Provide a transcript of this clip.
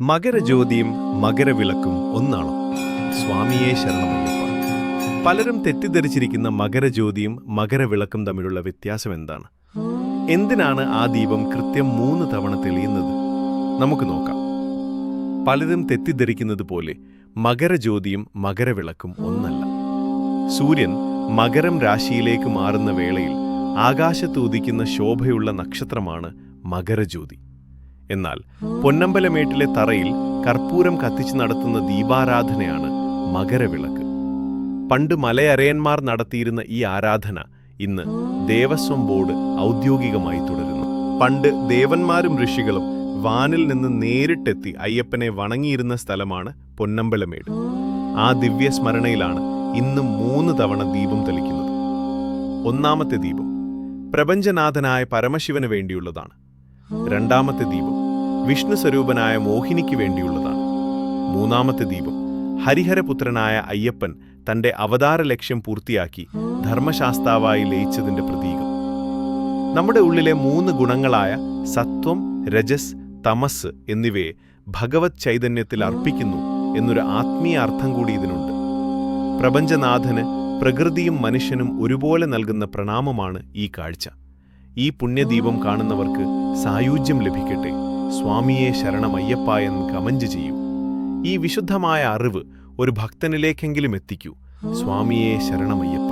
മകരജ്യോതിയും മകരവിളക്കും ഒന്നാണോ സ്വാമിയെ ശരണമയ്യപ്പ. പലരും തെറ്റിദ്ധരിച്ചിരിക്കുന്ന മകരജ്യോതിയും മകരവിളക്കും തമ്മിലുള്ള വ്യത്യാസം എന്താണ്? എന്തിനാണ് ആ ദീപം കൃത്യം മൂന്ന് തവണ തെളിയുന്നത്? നമുക്ക് നോക്കാം. പലരും തെറ്റിദ്ധരിക്കുന്നത് പോലെ മകരജ്യോതിയും മകരവിളക്കും ഒന്നല്ല. സൂര്യൻ മകരം രാശിയിലേക്ക് മാറുന്ന വേളയിൽ ആകാശത്ത് ഉദിക്കുന്ന ശോഭയുള്ള നക്ഷത്രമാണ് മകരജ്യോതി. എന്നാൽ പൊന്നമ്പലമേട്ടിലെ തറയിൽ കർപ്പൂരം കത്തിച്ച് നടത്തുന്ന ദീപാരാധനയാണ് മകരവിളക്ക്. പണ്ട് മലയരയന്മാർ നടത്തിയിരുന്ന ഈ ആരാധന ഇന്ന് ദേവസ്വം ബോർഡ് ഔദ്യോഗികമായി തുടരുന്നു. പണ്ട് ദേവന്മാരും ഋഷികളും വാനിൽ നിന്ന് നേരിട്ടെത്തി അയ്യപ്പനെ വണങ്ങിയിരുന്ന സ്ഥലമാണ് പൊന്നമ്പലമേട്. ആ ദിവ്യ സ്മരണയിലാണ് ഇന്നും മൂന്ന് തവണ ദീപം തെളിക്കുന്നത്. ഒന്നാമത്തെ ദീപം പ്രപഞ്ചനാഥനായ പരമശിവന് വേണ്ടിയുള്ളതാണ്. രണ്ടാമത്തെ ദീപം വിഷ്ണു സ്വരൂപനായ മോഹിനിക്ക് വേണ്ടിയുള്ളതാണ്. മൂന്നാമത്തെ ദീപം ഹരിഹരപുത്രനായ അയ്യപ്പൻ തന്റെ അവതാര ലക്ഷ്യം പൂർത്തിയാക്കി ധർമ്മശാസ്താവായി ലയിച്ചതിന്റെ പ്രതീകം. നമ്മുടെ ഉള്ളിലെ മൂന്ന് ഗുണങ്ങളായ സത്വം രജസ് തമസ് എന്നിവയെ ഭഗവത് ചൈതന്യത്തിൽ അർപ്പിക്കുന്നു എന്നൊരു ആത്മീയ അർത്ഥം കൂടി ഇതിനുണ്ട്. പ്രപഞ്ചനാഥന് പ്രകൃതിയും മനുഷ്യനും ഒരുപോലെ നൽകുന്ന പ്രണാമമാണ് ഈ കാഴ്ച. ഈ പുണ്യദീപം കാണുന്നവർക്ക് സായുജ്യം ലഭിക്കട്ടെ. സ്വാമിയെ ശരണമയ്യപ്പ എന്ന് കമഞ്ച് ചെയ്യൂ. ഈ വിശുദ്ധമായ അറിവ് ഒരു ഭക്തനിലേക്കെങ്കിലും എത്തിക്കൂ. സ്വാമിയെ ശരണമയ്യപ്പ.